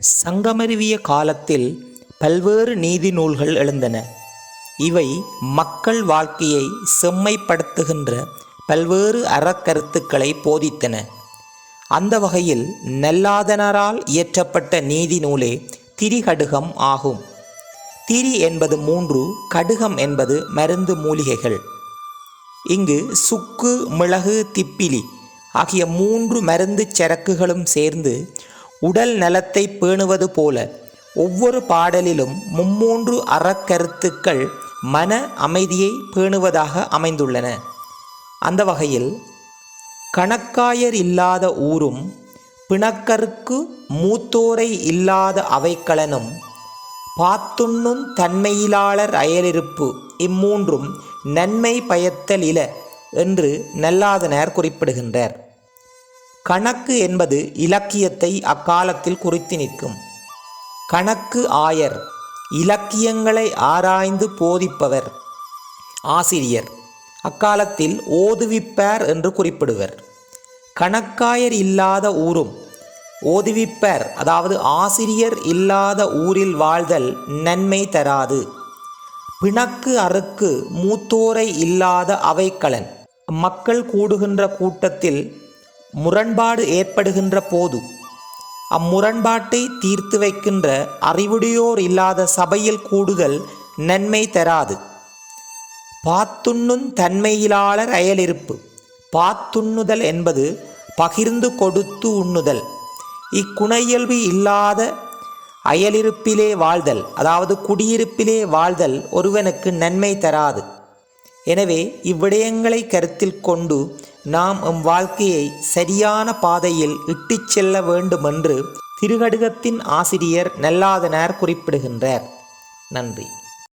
சங்கமருவிய காலத்தில் பல்வேறு நீதி நூல்கள் எழுந்தன. இவை மக்கள் வாழ்க்கையை செம்மைப்படுத்துகின்ற பல்வேறு அறக்கருத்துக்களை போதித்தன. அந்த வகையில் நல்லாதனரால் இயற்றப்பட்ட நீதி நூலே திரிகடுகம் ஆகும். திரி என்பது மூன்று கடுகம் என்பது மருந்து மூலிகைகள். இங்கு சுக்கு மிளகு திப்பிலி ஆகிய மூன்று மருந்து சரக்குகளும் சேர்ந்து உடல் நலத்தை பேணுவது போல ஒவ்வொரு பாடலிலும் மும்மூன்று அறக்கருத்துக்கள் மன அமைதியை பேணுவதாக அமைந்துள்ளன. அந்த வகையில் கணக்காயர் இல்லாத ஊரும் பிணக்கருக்கு மூத்தோரை இல்லாத அவைக்களனும் பாத்துண்ணுந் தன்மையிலாளர் அயலிருப்பு இம்மூன்றும் நன்மை பயத்தல் இல என்று நல்லாதனர் குறிப்பிடுகின்றார். கணக்கு என்பது இலக்கியத்தை அக்காலத்தில் குறித்து நிற்கும். கணக்கு ஆயர் இலக்கியங்களை ஆராய்ந்து போதிப்பவர். ஆசிரியர் அக்காலத்தில் ஓதுவிப்பார் என்று குறிப்பிடுவர். கணக்காயர் இல்லாத ஊரும் ஓதுவிப்பர் அதாவது ஆசிரியர் இல்லாத ஊரில் வாழ்தல் நன்மை தராது. பிணக்கு அறுக்கு மூத்தோரை இல்லாத அவைக்களன் மக்கள் கூடுகின்ற கூட்டத்தில் முரண்பாடு ஏற்படுகின்ற போது அம்முரண்பாட்டை தீர்த்து வைக்கின்ற அறிவுடையோர் இல்லாத சபையில் கூடுதல் நன்மை தராது. பாத்துண்ணுந் தன்மையிலாளர் அயலிருப்பு பாத்துண்ணுதல் என்பது பகிர்ந்து கொடுத்து உண்ணுதல் இக்குணையியல்பு இல்லாத அயலிருப்பிலே வாழ்தல் அதாவது குடியிருப்பிலே வாழ்தல் ஒருவனுக்கு நன்மை தராது. எனவே இவ்விடயங்களை கருத்தில் கொண்டு நாம் எம் வாழ்க்கையை சரியான பாதையில் இட்டுச் செல்ல வேண்டுமென்று திருகடுகத்தின் ஆசிரியர் நல்லாதனார் குறிப்பிடுகின்றார். நன்றி.